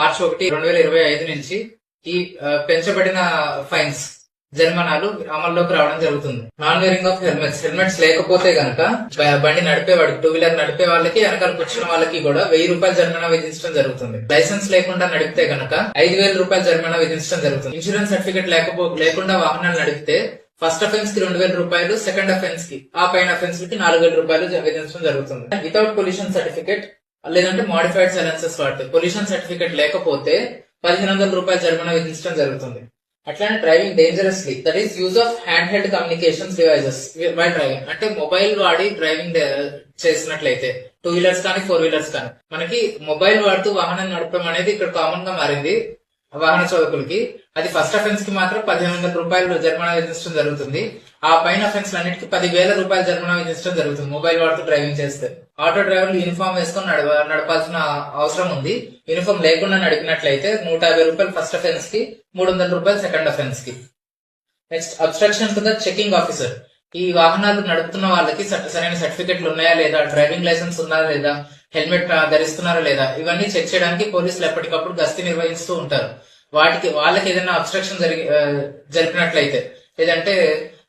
మార్చి ఒకటి రెండు వేల ఇరవై ఐదు నుంచి ఈ పెంచబడిన ఫైన్స్ జరిమానాలు అమల్లోకి రావడం జరుగుతుంది. Non wearing of helmets. Helmets లేకపోతే గనక బండి నడిపేవాడికి టూ వీలర్ నడిపే వాళ్ళకి వెనకాల కూర్చున్న వాళ్ళకి కూడా వెయ్యి రూపాయల జరిమానా విధించడం జరుగుతుంది. లైసెన్స్ లేకుండా నడిపితే గనక ఐదు వేల రూపాయల జరిమానా విధించడం జరుగుతుంది. ఇన్సూరెన్స్ సర్టిఫికేట్ లేకపో లేకుండా వాహనాలు నడిపితే ఫస్ట్ అఫెన్స్కి రెండు వేల రూపాయలు సెకండ్ అఫెన్స్కి ఆ పైన అఫెన్స్కి నాలుగు వేల రూపాయలు విధించడం జరుగుతుంది. వితౌట్ పొల్యూషన్ సర్టిఫికేట్ లేదంటే మాడిఫైడ్ సైలెన్సెస్ వాడితే పొల్యూషన్ సర్టిఫికేట్ లేకపోతే పదిహేను వందల రూపాయల జరిమానా విధించడం జరుగుతుంది. అట్లానే driving dangerously that is use of hand held communications devices by driving అంటే మొబైల్ వాడి డ్రైవింగ్ చేసినట్లయితే టూ వీలర్స్ కానీ ఫోర్ వీలర్స్ కానీ మనకి మొబైల్ వాడుతూ వాహనం నడపడం అనేది ఇక్కడ కామన్గా మారింది. వాహన చోదకులకి. అది ఫస్ట్ అఫెన్స్కి మాత్రం పదిహేను వందల రూపాయలు జరిమానా విధించడం జరుగుతుంది. ఆ పైన అఫెన్స్ అన్నిటికీ పదివేల రూపాయలు జరిమానా విధించడం జరుగుతుంది. మొబైల్ వాడుతూ డ్రైవింగ్ చేస్తే. ఆటో డ్రైవర్లు యూనిఫామ్ వేసుకొని నడవ నడపాల్సిన అవసరం ఉంది. యూనిఫామ్ లేకుండా నడిపినట్లయితే నూట యాభై రూపాయలు ఫస్ట్ అఫెన్స్కి మూడు వందల రూపాయలు second అఫెన్స్కి. Next obstruction to the checking officer ఈ వాహనాలు నడుపుతున్న వాళ్ళకి సరైన సర్టిఫికెట్లు ఉన్నాయా లేదా? డ్రైవింగ్ లైసెన్స్ ఉందా లేదా? హెల్మెట్ ధరిస్తున్నారా లేదా? ఇవన్నీ చెక్ చేయడానికి పోలీసులు ఎప్పటికప్పుడు గస్తీ నిర్వహిస్తూ ఉంటారు. వాటికి వాళ్ళకి ఏదైనా అబ్స్ట్రక్షన్ జరిగి జరిపినట్లయితే లేదంటే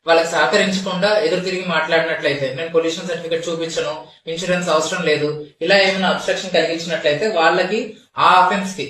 వాళ్ళకి సహకరించకుండా ఎదురు తిరిగి మాట్లాడినట్లయితే నేను పొల్యూషన్ సర్టిఫికేట్ చూపించను ఇన్సూరెన్స్ అవసరం లేదు ఇలా ఏమైనా అబ్స్ట్రక్షన్ కలిగించినట్లయితే వాళ్ళకి ఆ అఫెన్స్కి